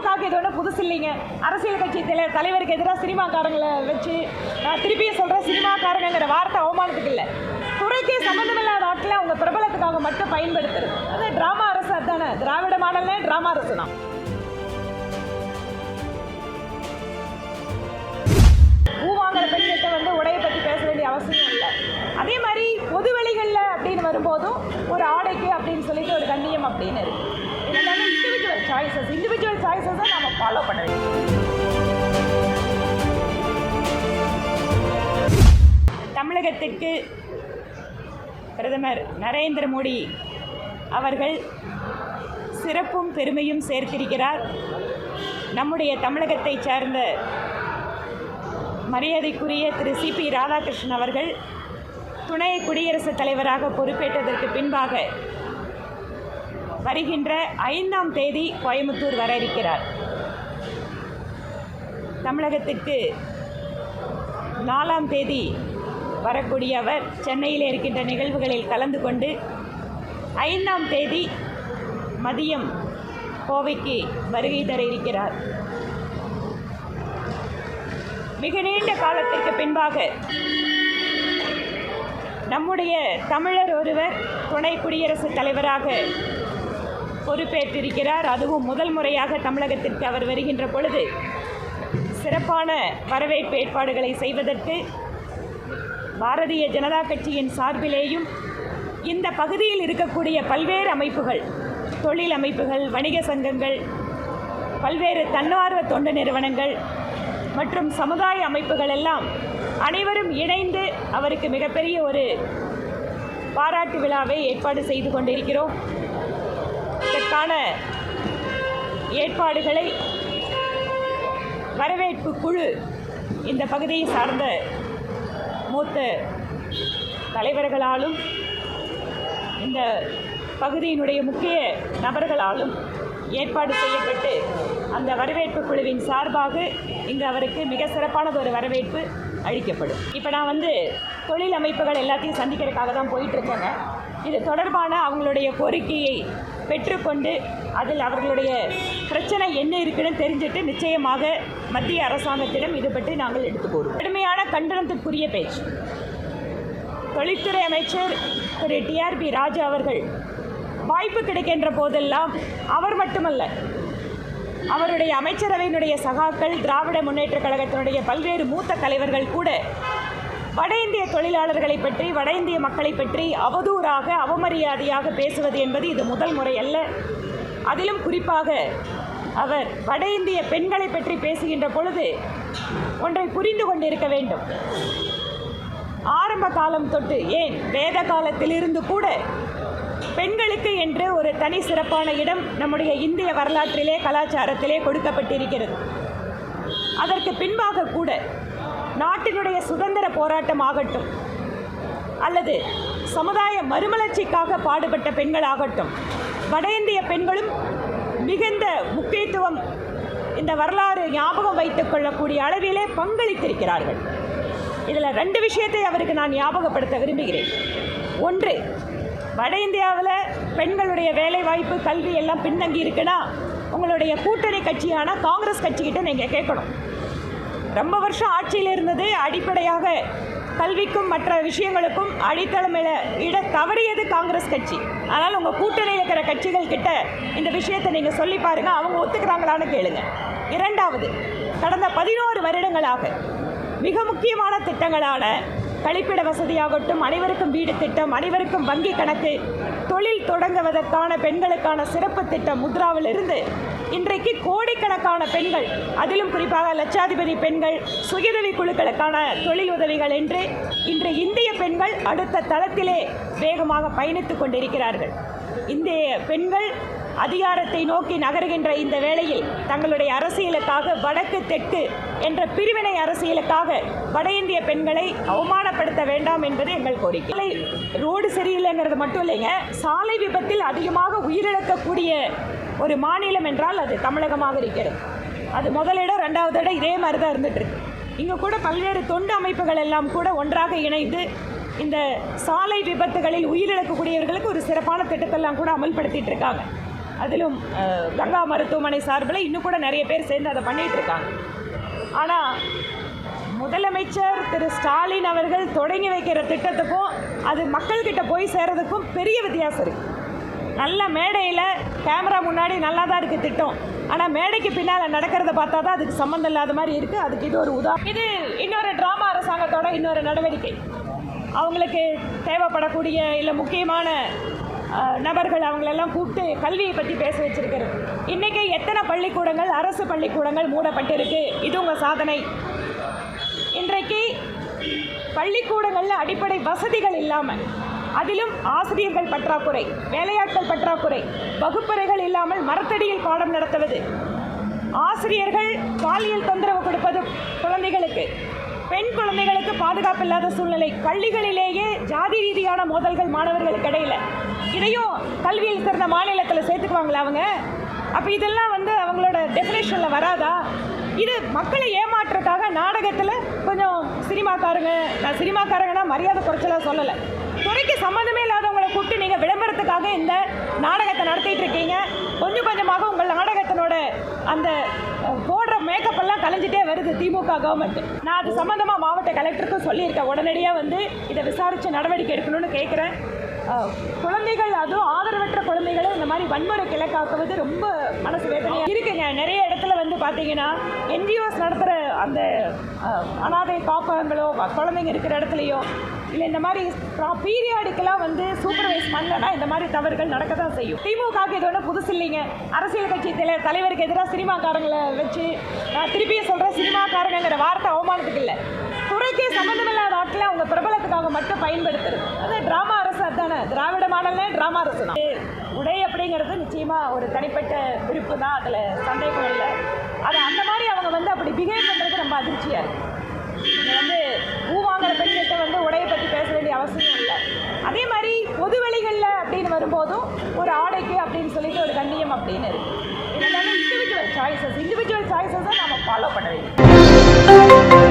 திமுகவுக்கு இது ஒன்றும் புதுசு இல்லைங்க. அரசியல் கட்சி தலை தலைவருக்கு எதிராக சினிமாக்காரங்களை வச்சு நான் திருப்பியும் சொல்கிறேன் சினிமாக்காரங்கிற வார்த்தை அவமானத்துக்கு இல்லை. துறைக்கே சம்மந்தமில்லாத ஆட்களை அவங்க பிரபலத்துக்காக மட்டும் பயன்படுத்துறது. அது ட்ராமா அரசு அதுதானே திராவிட மாடல்லே ட்ராமா அரசு தான். பூ வாங்குற பெண்கிட்ட வந்து உடையை பற்றி பேச வேண்டிய அவசியம் இல்லை. அதே மாதிரி பொது வெளிகளில் அப்படின்னு வரும்போதும் ஒரு ஆடைக்கு அப்படின்னு சொல்லிட்டு ஒரு கண்ணியம் அப்படின்னு இருக்கு. சாய்ஸஸ் இண்டிவிஜுவல் சாய்ஸஸை நம்ம ஃபாலோ பண்ண தமிழகத்திற்கு பிரதமர் நரேந்திர மோடி அவர்கள் சிறப்பும் பெருமையும் சேர்த்திருக்கிறார். நம்முடைய தமிழகத்தைச் சார்ந்த மரியாதைக்குரிய திரு சிபி ராதாகிருஷ்ணன் அவர்கள் துணை குடியரசுத் தலைவராக பொறுப்பேற்றதற்கு பின்பாக வருகின்ற ஐந்தாம் தேதி கோயம்புத்தூர் வர இருக்கிறார். தமிழகத்திற்கு நாலாம் தேதி வரக்கூடிய அவர் சென்னையில் இருக்கின்ற நிகழ்வுகளில் கலந்து கொண்டு ஐந்தாம் தேதி மதியம் கோவைக்கு வருகை தர இருக்கிறார். மிக நீண்ட காலத்திற்கு பின்பாக நம்முடைய தமிழர் ஒருவர் துணை குடியரசுத் தலைவராக பொறுப்பேற்றிருக்கிறார். அதுவும் முதல் முறையாக தமிழகத்திற்கு அவர் வருகின்ற பொழுது சிறப்பான வரவேற்பு ஏற்பாடுகளை செய்வதற்கு பாரதிய ஜனதா கட்சியின் சார்பிலேயும் இந்த பகுதியில் இருக்கக்கூடிய பல்வேறு அமைப்புகள் தொழில் அமைப்புகள் வணிக சங்கங்கள் பல்வேறு தன்னார்வ தொண்டு நிறுவனங்கள் மற்றும் சமுதாய அமைப்புகள் எல்லாம் அனைவரும் இணைந்து அவருக்கு மிகப்பெரிய ஒரு பாராட்டு விழாவை ஏற்பாடு செய்து கொண்டிருக்கிறோம். அதற்கான ஏற்பாடுகளை வரவேற்பு குழு இந்த பகுதியை சார்ந்த மூத்த தலைவர்களாலும் இந்த பகுதியினுடைய முக்கிய நபர்களாலும் ஏற்பாடு செய்யப்பட்டு அந்த வரவேற்பு குழுவின் சார்பாக இங்கு அவருக்கு மிக சிறப்பானது ஒரு வரவேற்பு அளிக்கப்படும். இப்போ நான் வந்து தொழில் அமைப்புகள் எல்லாத்தையும் சந்திக்கிறதுக்காக தான் போயிட்டுருக்கேங்க இது தொடர்பான அவங்களுடைய கோரிக்கையை பெற்றுக்கொண்டு அதில் அவர்களுடைய பிரச்சனை என்ன இருக்குன்னு தெரிஞ்சுட்டு நிச்சயமாக மத்திய அரசாங்கத்திடம் இது பற்றி நாங்கள் எடுத்து கூறுவோம். கடுமையான கண்டனத்துக்குரிய பேச்சு. தொழில்துறை அமைச்சர் திரு. டிஆர்பி ராஜா அவர்கள் வாய்ப்பு கிடைக்கின்ற போதெல்லாம் அவர் மட்டுமல்ல அவருடைய அமைச்சரவையினுடைய சகாக்கள் திராவிட முன்னேற்றக் கழகத்தினுடைய பல்வேறு மூத்த தலைவர்கள் கூட வட இந்திய தொழிலாளர்களை பற்றி வட இந்திய மக்களை பற்றி அவதூறாக அவமரியாதையாக பேசுவது என்பது இது முதல் முறை அல்ல. அதிலும் குறிப்பாக அவர் வட இந்திய பெண்களை பற்றி பேசுகின்ற பொழுது ஒன்றை புரிந்து கொண்டிருக்க வேண்டும். ஆரம்ப காலம் தொட்டு ஏன் வேத காலத்திலிருந்து கூட பெண்களுக்கு என்று ஒரு தனி சிறப்பான இடம் நம்முடைய இந்திய வரலாற்றிலே கலாச்சாரத்திலே கொடுக்கப்பட்டிருக்கிறது. அதற்கு பின்பாக கூட நாட்டினுடைய சுதந்திர போராட்டம் ஆகட்டும் அல்லது சமுதாய மறுமலர்ச்சிக்காக பாடுபட்ட பெண்களாகட்டும் வட இந்திய பெண்களும் மிகுந்த முக்கியத்துவம் இந்த வரலாறு ஞாபகம் வைத்துக் கொள்ளக்கூடிய அளவிலே பங்களித்திருக்கிறார்கள். இதில் ரெண்டு விஷயத்தை அவருக்கு நான் ஞாபகப்படுத்த விரும்புகிறேன். ஒன்று வட இந்தியாவில் பெண்களுடைய வேலைவாய்ப்பு கல்வி எல்லாம் பின்தங்கி இருக்குன்னா உங்களுடைய கூட்டணி கட்சியான காங்கிரஸ் கட்சிக்கிட்ட நீங்கள் கேட்கணும். ரொம்ப வருஷம் ஆட்சியில் இருந்தது. அடிப்படையாக கல்விக்கும் மற்ற விஷயங்களுக்கும் அடித்தளமில் இட தவறியது காங்கிரஸ் கட்சி. அதனால் உங்கள் கூட்டணியில் இருக்கிற கட்சிகள் கிட்ட இந்த விஷயத்தை நீங்கள் சொல்லி பாருங்கள் அவங்க ஒத்துக்கிறாங்களான்னு கேளுங்க. இரண்டாவது கடந்த பதினோரு வருடங்களாக மிக முக்கியமான திட்டங்களான கழிப்பிட வசதியாகட்டும் அனைவருக்கும் வீடு திட்டம் அனைவருக்கும் வங்கி கணக்கு தொழில் தொடங்குவதற்கான பெண்களுக்கான சிறப்பு திட்டம் முத்ராவிலிருந்து இன்றைக்கு கோடிக்கணக்கான பெண்கள் அதிலும் குறிப்பாக லட்சாதிபதி பெண்கள் சுயதவி குழுக்களுக்கான தொழில் உதவிகள் என்று இன்று இந்திய பெண்கள் அடுத்த தளத்திலே வேகமாக பயணித்துக் கொண்டிருக்கிறார்கள். இந்திய பெண்கள் அதிகாரத்தை நோக்கி நகர்கின்ற இந்த வேளையில் தங்களுடைய அரசியலுக்காக வடக்கு தெற்கு என்ற பிரிவினை அரசியலுக்காக வட இந்திய பெண்களை அவமானப்படுத்த வேண்டாம் என்பது எங்கள் கோரிக்கை. ரோடு சரியில்லைங்கிறது மட்டும் இல்லைங்க சாலை விபத்தில் அதிகமாக உயிரிழக்கக்கூடிய ஒரு மாநிலம் என்றால் அது தமிழகமாக இருக்கிறது. அது முதலிடம் ரெண்டாவது இடம் இதே மாதிரி தான் இருந்துட்டு இருக்கு இங்கே கூட பல்வேறு தொண்டு அமைப்புகள் எல்லாம் கூட ஒன்றாக இணைந்து இந்த சாலை விபத்துகளில் உயிரிழக்கக்கூடியவர்களுக்கு ஒரு சிறப்பான திட்டத்தெல்லாம் கூட அமல்படுத்திட்டு இருக்காங்க அதிலும் கங்கா மருத்துவமனை சார்பில் இன்னும் கூட நிறைய பேர் சேர்ந்து அதை பண்ணிட்டு இருக்காங்க ஆனால் முதலமைச்சர் திரு ஸ்டாலின் அவர்கள் தொடங்கி வைக்கிற திட்டத்துக்கும் அது மக்கள்கிட்ட போய் சேர்றதுக்கும் பெரிய வித்தியாசம் இருக்குது நல்ல மேடையில் கேமரா முன்னாடி நல்லா தான் இருக்குது திட்டம். ஆனால் மேடைக்கு பின்னால் நடக்கிறத பார்த்தா தான் அதுக்கு சம்மந்தம் இல்லாத மாதிரி இருக்குது அதுக்கு இது ஒரு உதா இது இன்னொரு ட்ராமா அரசாங்கத்தோட இன்னொரு நடவடிக்கை. அவங்களுக்கு தேவைப்படக்கூடிய இல்லை முக்கியமான நபர்கள் அவங்களெல்லாம் கூப்பிட்டு கல்வியை பற்றி பேச வச்சிருக்கிறது. இன்றைக்கி எத்தனை பள்ளிக்கூடங்கள் அரசு பள்ளிக்கூடங்கள் மூடப்பட்டிருக்கு? இது உங்கள் சாதனை. இன்றைக்கு பள்ளிக்கூடங்களில் அடிப்படை வசதிகள் இல்லாமல் அதிலும் ஆசிரியர்கள் பற்றாக்குறை வேலையாட்கள் பற்றாக்குறை வகுப்பறைகள் இல்லாமல் மரத்தடியில் பாடம் நடத்துவது. ஆசிரியர்கள் பாலியல் தொந்தரவு கொடுப்பது குழந்தைகளுக்கு. பெண் குழந்தைகளுக்கு பாதுகாப்பு இல்லாத சூழ்நிலை. பள்ளிகளிலேயே ஜாதி ரீதியான மோதல்கள் மாணவர்களுக்கு இடையில. இதையும் கல்வியில் சிறந்த மாநிலத்தில் சேர்த்துக்குவாங்களா அவங்க? அப்போ இதெல்லாம் வந்து அவங்களோட டெஃபினேஷனில் வராதா? இது மக்களை ஏமாற்றுறதுக்காக நாடகத்தில் கொஞ்சம் சினிமாக்காரங்க நான் சினிமாக்காரங்கன்னா மரியாதை குறைச்சலாக சொல்லலை. துறைக்கு சம்மந்தமே இல்லாதவங்களை கூப்பிட்டு நீங்கள் விளம்பரத்துக்காக இந்த நாடகத்தை நடத்திட்டு இருக்கீங்க. கொஞ்சம் கொஞ்சமாக உங்கள் நாடகத்தினோட அந்த போடுற மேக்கப் எல்லாம் கலைஞ்சிட்டே வருது திமுக கவர்மெண்ட் நான் அது சம்மந்தமாக மாவட்ட கலெக்டருக்கும் சொல்லியிருக்கேன். உடனடியாக வந்து இதை விசாரித்து நடவடிக்கை எடுக்கணும்னு கேட்குறேன் குழந்தைகள் அதுவும் ஆதரவற்ற குழந்தைகளை இந்த மாதிரி வன்முறை கிழக்காக்குவது ரொம்ப மனசு வேதனையாக இருக்குங்க. நிறைய பார்த்தீங்கன்னா என்ஜிஓஸ் நடத்துகிற அந்த அனாதை காப்பகங்களோ குழந்தைங்க இருக்கிற இடத்துலையோ இல்லை இந்த மாதிரி பீரியாடிக்கெல்லாம் வந்து சூப்பர்வைஸ் பண்ணலன்னா இந்த மாதிரி தவறுகள் நடக்க தான் செய்யும். திமுகவுக்கு இது ஒன்றும் புதுசு இல்லைங்க. அரசியல் கட்சி தலை தலைவருக்கு எதிராக சினிமாக்காரங்களை வச்சு நான் திருப்பியும் சொல்கிறேன் சினிமாக்காரங்கிற வார்த்தை அவமானத்துக்கு இல்லை. துறைக்கே சம்மந்தமில்லாத ஆட்களை அவங்க பிரபலத்துக்காக மட்டும் பயன்படுத்துறது. அது ட்ராமா அதுதானே திராவிட மாடல்னே ட்ராமா ரசனம் உடை அப்படிங்கிறது நிச்சயமாக ஒரு தனிப்பட்ட விருப்பு தான் அதில் சந்தேகம் இல்லை அது அந்த மாதிரி அவங்க வந்து அப்படி பிஹேவ் பண்ணுறது ரொம்ப அதிர்ச்சியாக இருக்குது வந்து பூ வாங்குற பெண்கிட்ட வந்து உடையை பற்றி பேச வேண்டிய அவசியம் இல்லை. அதே மாதிரி பொது வெளிகளில் அப்படின்னு வரும்போதும் ஒரு ஆடைக்கு அப்படின்னு சொல்லிட்டு ஒரு கண்ணியம் அப்படின்னு இருக்குது இதெல்லாம் இண்டிவிஜுவல் சாய்ஸஸ் இண்டிவிஜுவல் சாய்ஸஸை நம்ம ஃபாலோ பண்ண வேண்டும்.